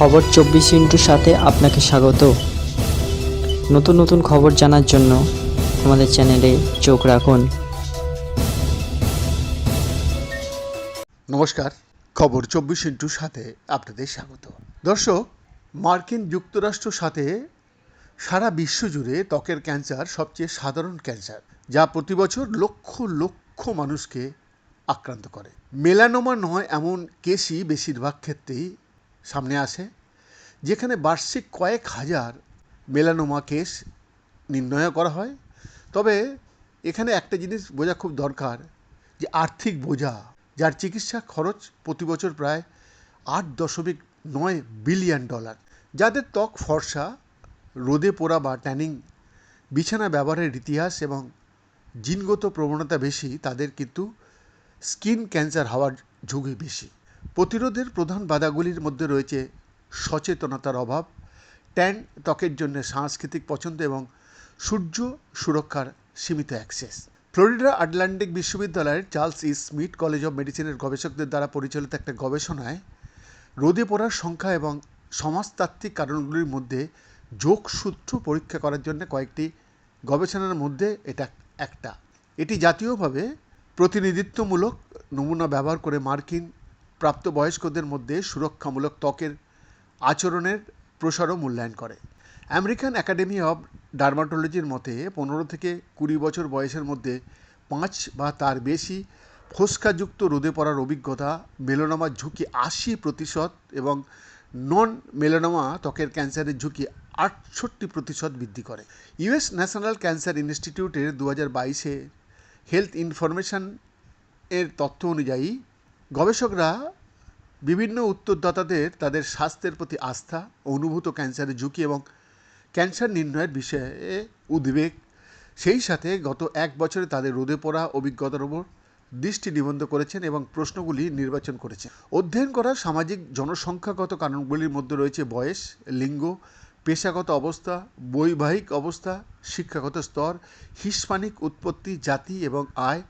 খবর চব্বিশ ইন্টুর সাথে আপনাকে স্বাগত। নতুন নতুন খবর জানার জন্য আমাদের চ্যানেলে চোখ রাখুন। নমস্কার, খবর চব্বিশ ইন্টুর সাথে আপনাদের স্বাগত। দর্শক, মার্কিন যুক্তরাষ্ট্র সাথে সারা বিশ্ব জুড়ে ত্বকের ক্যান্সার সবচেয়ে সাধারণ ক্যান্সার, যা প্রতি বছর লক্ষ লক্ষ মানুষকে আক্রান্ত করে। মেলানোমা নয় এমন কেসই বেশিরভাগ ক্ষেত্রেই সামনে আসে, যেখানে বার্ষিক কয়েক হাজার মেলানোমা কেস নির্ণয় করা হয়। তবে এখানে একটা জিনিস বোঝা খুব দরকার, যে আর্থিক বোঝা, যার চিকিৎসা খরচ প্রতি বছর প্রায় আট দশমিক নয় বিলিয়ন ডলার। যাদের ত্বক ফর্সা, রোদে পোড়া বা ট্যানিং, বিছানা ব্যবহারের ইতিহাস এবং জিনগত প্রবণতা বেশি, তাদের কিন্তু স্কিন ক্যান্সার হওয়ার ঝুঁকি বেশি। প্রতিরোধের প্রধান বাধাগুলির মধ্যে রয়েছে সচেতনতার অভাব ট্যান ত্বকের জন্য সাংস্কৃতিক পছন্দ এবং সূর্য সুরক্ষার সীমিত অ্যাক্সেস। ফ্লোরিডা আটলান্টিক বিশ্ববিদ্যালয়ের Charles E Smith college of মেডিসিনের গবেষকদের দ্বারা পরিচালিত একটা গবেষণায় রোদে পড়ার সংখ্যা এবং সমাজতাত্ত্বিক কারণগুলির মধ্যে যোগসূত্র পরীক্ষা করার জন্য কয়েকটি গবেষণার মধ্যে এটা একটা। এটি জাতীয়ভাবে প্রতিনিধিত্বমূলক নমুনা ব্যবহার করে মার্কিন প্রাপ্তবয়স্কদের মধ্যে সুরক্ষামূলক ত্বকের আচরণের প্রসারও মূল্যায়ন করে। আমেরিকান একাডেমি অব ডার্মাটোলজির মতে, পনেরো থেকে কুড়ি বছর বয়সের মধ্যে পাঁচ বা তার বেশি ফোস্কাযুক্ত রোদে পড়ার অভিজ্ঞতা মেলোনামার ঝুঁকি আশি প্রতিশত এবং নন মেলোনামা ত্বকের ক্যান্সারের ঝুঁকি আটষট্টি প্রতিশত বৃদ্ধি করে। ইউএস ন্যাশনাল ক্যান্সার ইনস্টিটিউটের দু হাজার বাইশে হেলথ ইনফরমেশন এর তথ্য অনুযায়ী গবেষকরা বিভিন্ন উত্তরদাতাদের তাদের স্বাস্থ্যের প্রতি আস্থা, অনুভূত ক্যান্সারের ঝুঁকি এবং ক্যান্সার নির্ণয়ের বিষয়ে উদ্বেগ, সেই সাথে গত এক বছরে তাদের রোদে পড়া অভিজ্ঞতার উপর দৃষ্টি নিবন্ধ করেছেন এবং প্রশ্নগুলি নির্বাচন করেছেন। অধ্যয়ন করা সামাজিক জনসংখ্যাগত কারণগুলির মধ্যে রয়েছে বয়স, লিঙ্গ, পেশাগত অবস্থা, বৈবাহিক অবস্থা, শিক্ষাগত স্তর, হিস্পানিক উৎপত্তি, জাতি এবং আয়,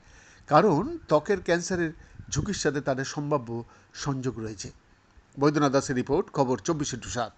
কারণ ত্বকের ক্যান্সারের ঝুঁকির সাথে তাদের সম্ভাব্য সংযোগ রয়েছে। বৈদ্যনাথ দাসের রিপোর্ট খবর চব্বিশে টু সাত।